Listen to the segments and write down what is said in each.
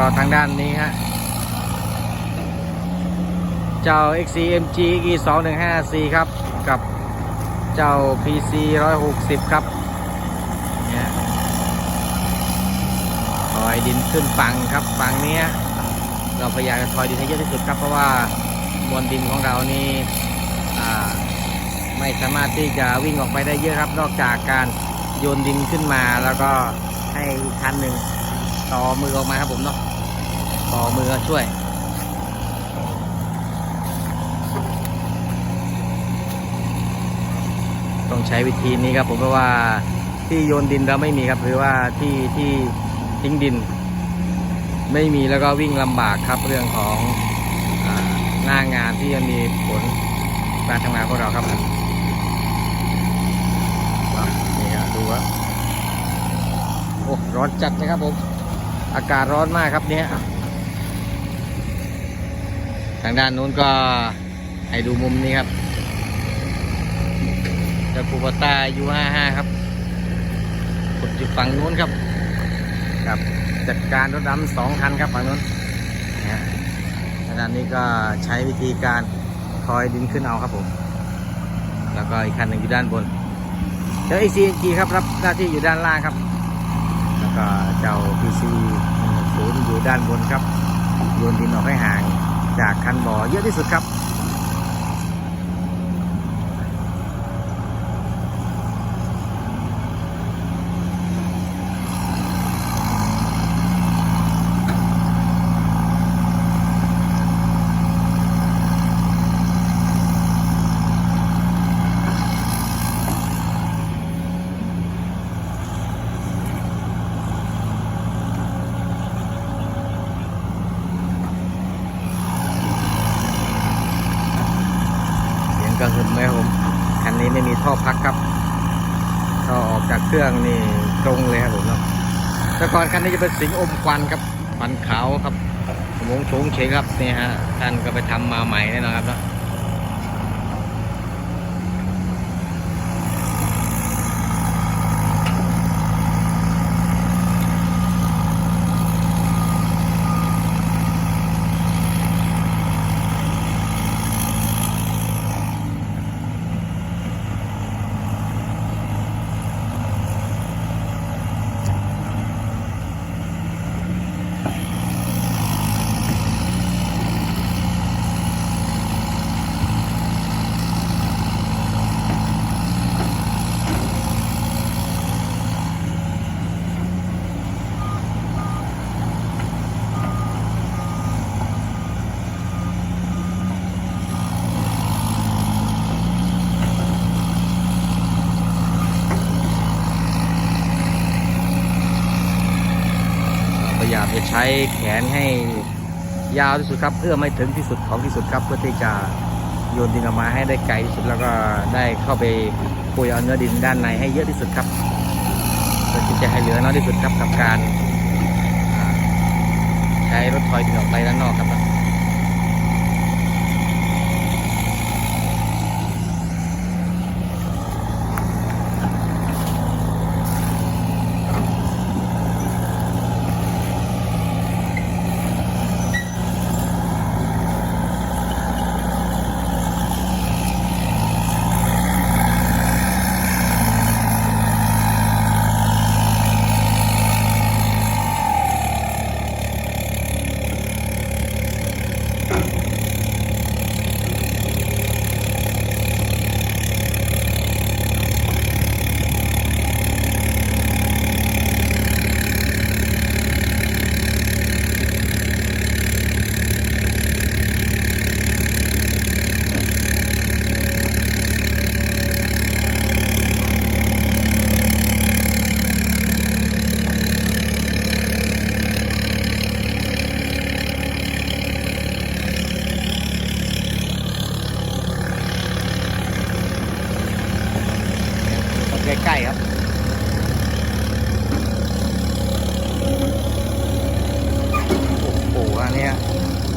เราทางด้านนี้ฮะ เจ้า XCMG E 2 1 5 4ครับ กับเจ้า PC 160 ครับเนี่ยถอยดินขึ้นฝั่งครับฝั่งนี้ เราพยายามจะถอยดินให้เยอะที่สุดครับ เพราะว่ามวลดินของเรานี่ไม่สามารถที่จะวิ่งออกไปได้เยอะครับ นอกจากการโยนดินขึ้นมาแล้วก็ให้อีกคันหนึ่ง ต่อมือออกมาครับผมเนาะต่อมือช่วยต้องใช้วิธีนี้ครับผมเพราะว่าที่โยนดินเราไม่มีครับ หรือว่าที่ที่ทิ้งดิน ไม่มีแล้วก็วิ่งลำบากครับเรื่องของอหน้างานที่จะมีผลการทำงานของเราครับครับนี่ครับดูว่าโอ้ร้อนจัดนะครับผม อากาศร้อนมากครับเนี่ยทางด้านนู้นก็ให้ดูมุมนี้ครับเจ้าคูปต้ายูห้าห้าครับกดอยู่ฝั่งนู้นครับครับจัดการรถดำสองคันครับฝั่งนู้นนะฮะด้านนี้ก็ใช้วิธีการคอยดินขึ้นเอาครับผม แล้วก็อีกคันหนึ่งอยู่ด้านบนเจ้า ACG ครับรับหน้าที่อยู่ด้านล่างครับแล้ว ก็เจ้า PC ศูนย์อยู่ด้านบนครับโยนดินออกให้ห่าง จากคันบ่อเยอะที่สุดครับ เสียงกระหึ่มไหมครับผม คัน นี้าพักครับก็อออกจากเครื่องนี่ตรงเลยครับผมเนาะแต่ก่อนคันนี้จะเป็นสิงอมควันครับควันขาวครับมงโฉงเฉงครับนี่ฮะท่านก็ไปทำมาใหม่แน่นอนครับเนาะ พยายามจะใช้แขนให้ยาวที่สุดครับเพื่อไม่ถึงที่สุดของที่สุดครับ เพื่อที่จะโยนดินออกมาให้ได้ไกลที่สุดแล้วก็ได้เข้าไปปุยเอาเนื้อดินด้านในให้เยอะที่สุดครับเพื่อที่จะให้เหลือน้อยที่สุดครับกับการ ใช้รถถอยดินออกไปด้านนอกครับ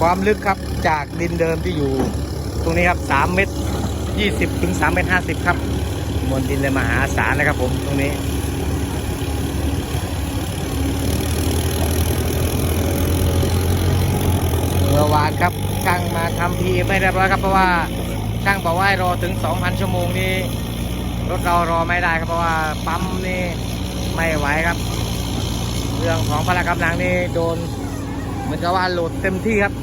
ความลึกครับจากดินเดิมที่อยู่ ตรงนี้ครับ3เมตร20ถึง3เมตร50 ครับ มวลดินเลยมหาศาลนะครับผมตรงนี้เมื่อวานครับช่างมาทำพีไม่เรียบร้อยครับเพราะว่าช่างบอกว่ารอถึง 2,000 ชั่วโมงนี่รถเรารอไม่ได้ครับเพราะว่าปั๊มนี่ไม่ไหวครับ เรื่องของพลังกำลังนี่โดนเหมือนกับว่าโหลดเต็มที่ครับ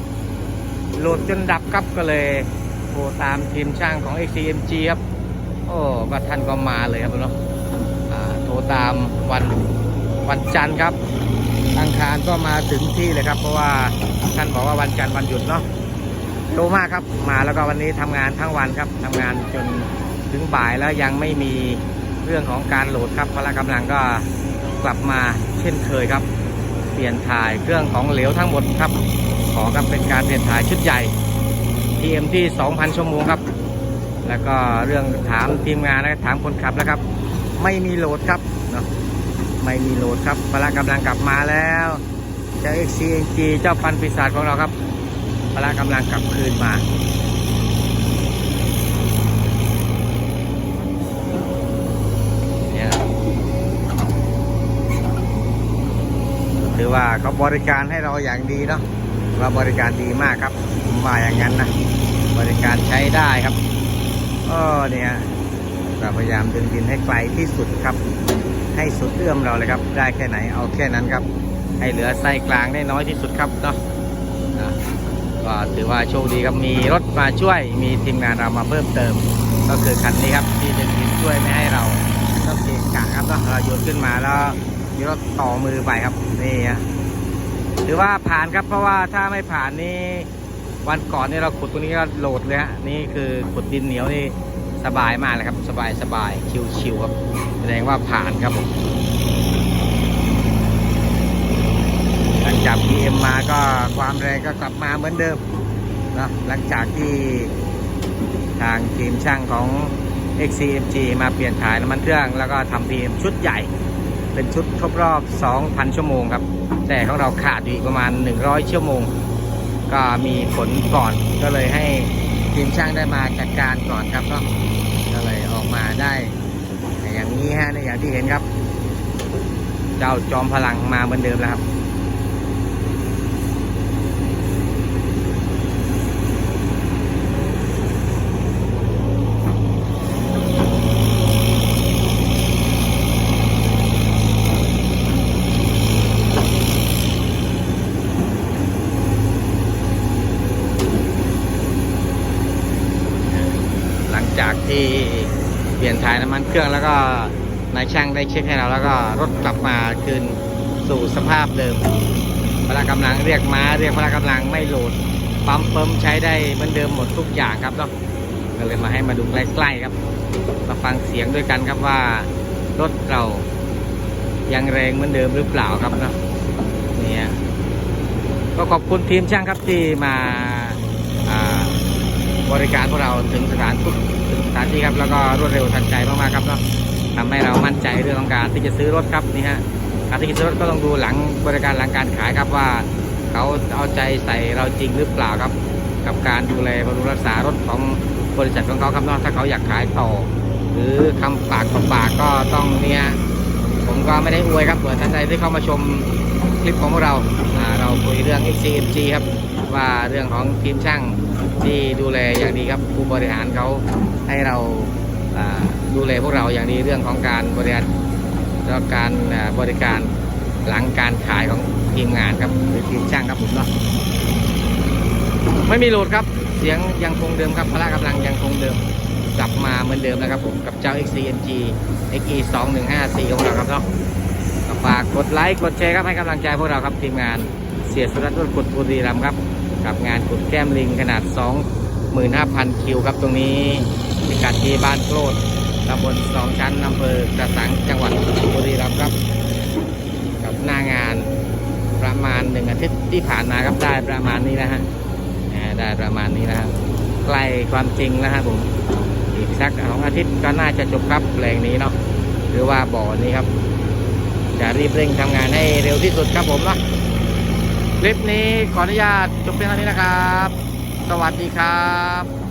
หลดจนดับครับก็เลยโทรตามทีมช่างของ XCMG ครับ โอ้ก็ท่านก็มาเลยครับเนาะอ่าโทรตามวันวันจันทร์ครับอังคารก็มาถึงที่เลยครับ เพราะว่าท่านบอกว่าวันจันทร์วันหยุดเนาะโตมากครับมาแล้วก็วันนี้ทำงานทั้งวันครับทำงานจนถึงบ่ายแล้วยังไม่มีเรื่องของการโหลดครับพละกำลังก็กลับมาเช่นเคยครับ เปลี่ยนถ่ายเครื่องของเหลวทั้งหมดครับ ขอครับเป็นการเปลี่ยนถ่ายชุดใหญ่ TM ที่ 2,000 ชั่วโมงครับ แล้วก็เรื่องถามทีมงานนะครับถามคนขับแล้วครับ ไม่มีโหลดครับเนาะไม่มีโหลดครับพละกำลังกลับมาแล้วเจ้า XCNG เจ้าฟันปีศาจของเราครับพละกำลังกลับคืนมาเนี่ยถือว่าเขาบริการให้เราอย่างดีเนาะ ว่าบริการดีมากครับผมว่าอย่างนั้นนะบริการใช้ได้ครับเออเนี่ยเราพยายามดึงดินให้ไกลที่สุดครับ ให้สุดเอื้อมเราเลยครับ ได้แค่ไหนเอาแค่นั้นครับ ให้เหลือไส้กลางได้น้อยที่สุดครับเนาะก็ถือว่าโชคดีครับมีรถมาช่วย มีทีมงานเรามาเพิ่มเติม ก็คือคันนี้ครับที่ดึงดินช่วยไม่ให้เราต้องเกะกะครับเนาะเราโยนขึ้นมาแล้วมีรถต่อมือไปครับนี่ฮะ ถือว่าผ่านครับเพราะว่าถ้าไม่ผ่านนี่วันก่อนนี่เราขุดตรงนี้ก็โหลดเลยฮะนี่คือขุดดินเหนียวนี่สบายมากเลยครับสบายสบายชิวๆครับแสดงว่าผ่านครับผมหลังจาก PM มาก็ความแรงก็กลับมาเหมือนเดิมนะหลังจากที่ทางทีมช่างของ XCMG มาเปลี่ยนถ่ายน้ำมันเครื่อง แล้วก็ทำ PM ชุดใหญ่ เป็นชุดครบรอบ 2,000 ชั่วโมงครับ แต่ของเราขาดอยู่อีกประมาณ 100 ชั่วโมง ก็มีผลก่อนก็เลยให้ทีมช่างได้มาจัดการก่อนครับเนาะก็เลยออกมาได้ อย่างนี้ฮะในอย่างที่เห็นครับ เจ้าจอมพลังมาเหมือนเดิมแล้วครับ หลังจากที่เปลี่ยนถ่ายน้ำมันเค รื่องแล้วก็นายช่างได้เช็คให้เราแล้วก็รถกลับมาคืนสู่สภาพเดิมพละกำลังเรียกม้าเรียกพละกำลังไม่โหลดปั๊มเปิมใช้ได้เหมือนเดิมหมดทุกอย่างครับเนาะก็เลยมาให้มาดูใกล้ๆครับ มาฟังเสียงด้วยกันครับว่ารถเรายังแรงเหมือนเดิมหรือเปล่าครับเนาะเนี่ยก็ขอบคุณทีมช่างครับที่มา บริการพวกเราถึงสถานทุกถึงสถานที่ครับ แล้วก็รวดเร็วทันใจมากๆครับเนาะทำให้เรามั่นใจเรื่องของการที่จะซื้อรถครับนี่ฮะการที่จะซื้อรถก็ต้องดูหลังบริการหลังการขายครับว่าเขาเอาใจใส่เราจริงหรือเปล่าครับ กับการดูแลบำรุงรักษารถของบริษัทของเขาครับเนาะถ้าเขาอยากขายต่อ หรือคำปากต่อปากก็ต้องเนี่ยผมก็ไม่ได้อวยครับเผื่อท่านใดที่เข้ามาชมคลิปของพวกเราอ่าเราคุยเรื่อง XCMG ครับว่าเรื่องของทีมช่าง ที่ดูแลอย่างดีครับผู้บริหารเขาให้เราดูแลพวกเราอย่างดีเรื่องของการบริการแล้วการบริการหลังการขายของทีมงานครับหรือทีมช่างครับผมเนาะไม่มีโหลดครับ เสียงยังคงเดิมครับพละกำลังยังคงเดิม กลับมาเหมือนเดิมนะครับผมกับเจ้า XCNG XE 2154ของเราครับเนาะฝากกดไลค์กดแชร์ครับให้กำลังใจพวกเราครับทีมงานเสียสุรัตน์รุ่นกุดบุรีรัมครับ กับงานขุดแก้มลิงขนาด 25,000 คิวครับตรงนี้พิกัดที่บ้านโคลดตำบลสองชั้นอำเภอกระสังจังหวัดบุรีรัมย์ครับ กับหน้างานประมาณหนึ่งอาทิตย์ที่ผ่านมาครับได้ประมาณนี้นะฮะได้ประมาณนี้นะฮะใกล้ความจริงแล้วฮะผมอีกสักสองอาทิตย์ก็น่าจะจบครับแปลงนี้เนาะหรือว่าบ่อนี้ครับ จะรีบเร่งทำงานให้เร็วที่สุดครับผมเนาะ ลิปนี้ขออนุญาตจบเพียงเท่านี้นะครับ สวัสดีครับ